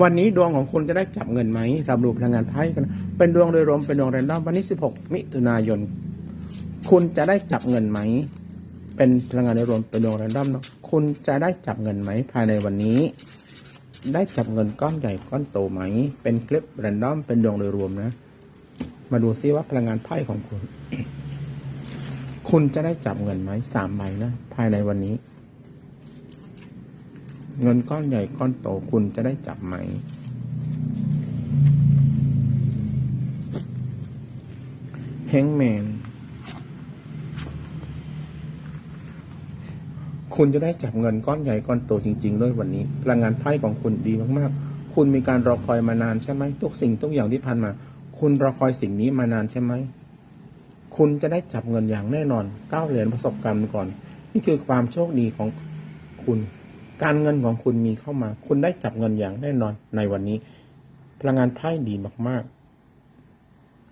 วันนี้ดวงของคุณจะได้จับเงินไหมเราดูพลังงานไพ่กันเป็นดวงโดยรวมเป็นดวงแรนดอมวันนี้ 16 มิถุนายน คุณจะได้จับเงินไหม เป็นพลังงานโดยรวมเป็นดวงแรนดอมเนาะคุณจะได้จับเงินไหมภายในวันนี้ ได้จับเงินก้อนใหญ่ก้อนโตไหม เป็นคลิปแรนดอมเป็นดวงโดยรวมนะ มาดูซิว่าพลังงานไพ่ของคุณ คุณจะได้จับเงินไหมสามใบนะภายในวันนี้ เงินก้อนใหญ่ก้อนโตคุณจะได้จับไหม แฮงแมน คุณจะได้จับเงินก้อนใหญ่ก้อนโตจริง ๆ ด้วยวันนี้ พลังงานไพ่ของคุณดีมากๆ คุณมีการรอคอยมานานใช่ไหมทุกสิ่งทุกอย่างที่ผ่านมา คุณรอคอยสิ่งนี้มานานใช่ไหม คุณจะได้จับเงินอย่างแน่นอนก้าวเหรียญประสบการณ์ก่อน นี่คือความโชคดีของคุณ การเงินของคุณมีเข้ามา คุณได้จับเงินอย่างแน่นอนในวันนี้ พลังงานไพ่ดีมากๆ